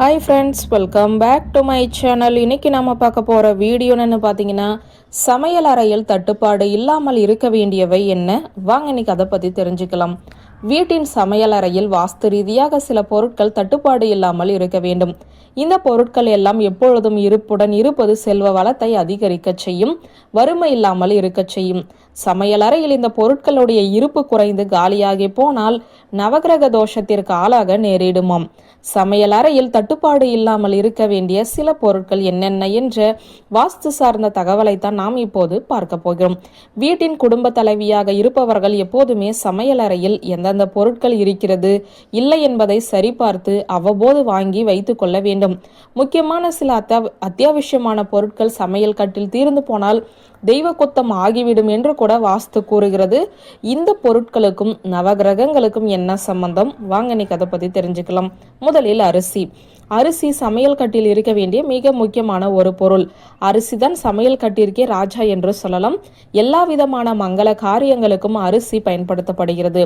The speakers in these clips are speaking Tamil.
Hi friends welcome back to my channel இன்னைக்கு நம்ம பார்க்க போகிற வீடியோன்னு பார்த்தீங்கன்னா சமையல் அறையில் தட்டுப்பாடு இல்லாமல் இருக்க வேண்டியவை என்ன? வாங்க இன்னைக்கு அதை பற்றி தெரிஞ்சுக்கலாம். வீட்டின் சமையலறையில் வாஸ்து ரீதியாக சில பொருட்கள் தட்டுப்பாடு இல்லாமல் இருக்க வேண்டும். இந்த பொருட்கள் எல்லாம் எப்பொழுதும் இருப்புடன் இருப்பது செல்வ வளத்தை அதிகரிக்கச் செய்யும் வறுமை இல்லாமல் இருக்கச் செய்யும். சமையலறையில் இந்த பொருட்களுடைய இருப்பு குறைந்து காலியாகி போனால் நவகிரக தோஷத்திற்கு ஆளாக நேரிடுமாம். சமையலறையில் தட்டுப்பாடு இல்லாமல் இருக்க வேண்டிய சில பொருட்கள் என்னென்ன என்ற வாஸ்து சார்ந்த தகவலைத்தான் நாம் இப்போது பார்க்க போகிறோம். வீட்டின் குடும்ப தலைவியாக இருப்பவர்கள் எப்போதுமே சமையலறையில் எந்த அந்தந்த பொருட்கள் இருக்கிறது இல்லை என்பதை சரிபார்த்து அவ்வப்போது வாங்கி வைத்து கொள்ள வேண்டும். முக்கியமான சில அத்தியாவ அத்தியாவசியமான பொருட்கள் சமையல் கட்டில் தீர்ந்து போனால் தெய்வ குத்தம் ஆகிவிடும் என்று கூட வாஸ்து கூறுகிறது. இந்த பொருட்களுக்கும் நவகிரகங்களுக்கும் என்ன சம்பந்தம்? வாங்க நீ கதை பற்றி தெரிஞ்சுக்கலாம். முதலில் அரிசி. அரிசி சமையல் கட்டில் இருக்க வேண்டிய மிக முக்கியமான ஒரு பொருள். அரிசி தான் சமையல் கட்டிற்கே ராஜா என்று சொல்லலாம். எல்லா விதமான மங்கள காரியங்களுக்கும் அரிசி பயன்படுத்தப்படுகிறது.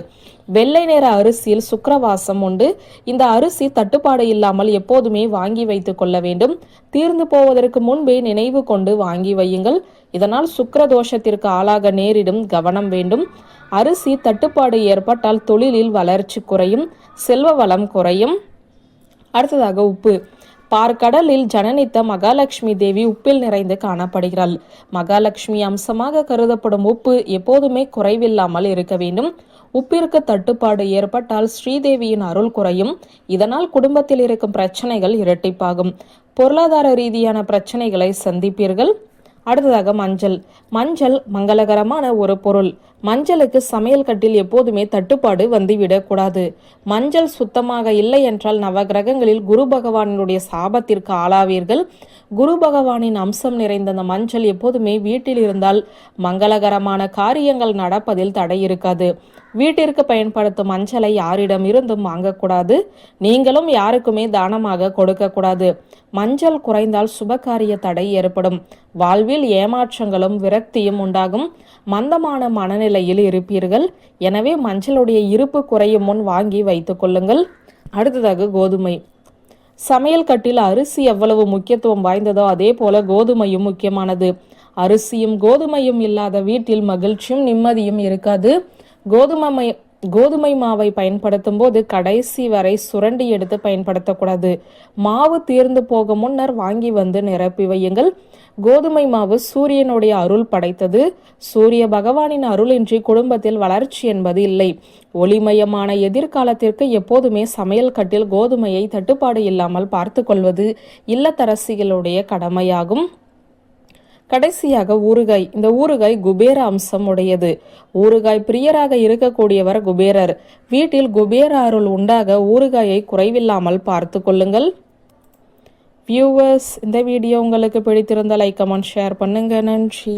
வெள்ளை நிற அரிசியில் சுக்கரவாசம் உண்டு. இந்த அரிசி தட்டுப்பாடு இல்லாமல் எப்போதுமே வாங்கி வைத்துக் கொள்ள வேண்டும். தீர்ந்து போவதற்கு முன்பே நினைவு கொண்டு வாங்கி வையுங்கள். இதனால் சுக்கர தோஷத்திற்கு ஆளாக நேரிடும் கவனம் வேண்டும். அரிசி தட்டுப்பாடு ஏற்பட்டால் தொழிலில் வளர்ச்சி குறையும் செல்வ வளம் குறையும். அடுத்ததாக உப்பு. பார்க்கடலில் ஜனனித்த மகாலட்சுமி தேவி உப்பில் நிறைந்து காணப்படுகிறாள். மகாலட்சுமி அம்சமாக கருதப்படும் உப்பு எப்போதுமே குறைவில்லாமல் இருக்க வேண்டும். உப்பிற்கு தட்டுப்பாடு ஏற்பட்டால் ஸ்ரீதேவியின் அருள் குறையும். இதனால் குடும்பத்தில் இருக்கும் பிரச்சனைகள் இரட்டிப்பாகும். பொருளாதார ரீதியான பிரச்சனைகளை சந்திப்பீர்கள். அடுத்ததாக மஞ்சள். மஞ்சள் மங்களகரமான ஒரு பொருள். மஞ்சளுக்கு சமையல் கட்டில் எப்போதுமே தட்டுப்பாடு வந்துவிடக்கூடாது மஞ்சள் சுத்தமாக இல்லை என்றால் நவகிரகங்களில் குரு பகவானினுடைய சாபத்திற்கு ஆளாவீர்கள். குரு பகவானின் அம்சம் நிறைந்த அந்த மஞ்சள் எப்போதுமே வீட்டில் இருந்தால் மங்களகரமான காரியங்கள் நடப்பதில் தடை இருக்காது. வீட்டிற்கு பயன்படுத்தும் மஞ்சளை யாரிடம் இருந்தும் வாங்கக்கூடாது. நீங்களும் யாருக்குமே தானமாக கொடுக்கக்கூடாது மஞ்சள் குறைந்தால் சுபகாரிய தடை ஏற்படும். வாழ்வில் ஏமாற்றங்களும் விரக்தியும் உண்டாகும். மந்தமான மனநிலையில் இருப்பீர்கள். எனவே மஞ்சளுடைய இருப்பு குறையும் முன் வாங்கி வைத்துக் கொள்ளுங்கள். அடுத்ததாக கோதுமை. சமையல் கட்டில் அரிசி எவ்வளவு முக்கியத்துவம் வாய்ந்ததோ அதே போல கோதுமையும் முக்கியமானது. அரிசியும் கோதுமையும் இல்லாத வீட்டில் மகிழ்ச்சியும் நிம்மதியும் இருக்காது. கோதுமை கோதுமை மாவை பயன்படுத்தும் போது கடைசி வரை சுரண்டி எடுத்து பயன்படுத்தக்கூடாது. மாவு தீர்ந்து போக முன்னர் வாங்கி வந்து நிரப்பி வையுங்கள். கோதுமை மாவு சூரியனுடைய அருள் படைத்தது. சூரிய பகவானின் அருளின்றி குடும்பத்தில் வளர்ச்சி என்பது இல்லை. ஒளிமயமான எதிர்காலத்திற்கு எப்போதுமே சமையல் கட்டில் கோதுமையை தட்டுப்பாடு இல்லாமல் பார்த்து கொள்வது இல்லத்தரசிகளுடைய கடமையாகும். கடைசியாக ஊறுகாய். இந்த ஊறுகாய் குபேர அம்சம் உடையது ஊறுகாய் பிரியராக இருக்கக்கூடியவர் குபேரர். வீட்டில் குபேர அருள் உண்டாக ஊறுகாயை குறைவில்லாமல் பார்த்து கொள்ளுங்கள். வியூவர்ஸ் இந்த வீடியோ உங்களுக்கு பிடித்திருந்த லைக் கமெண்ட் ஷேர் பண்ணுங்க. நன்றி.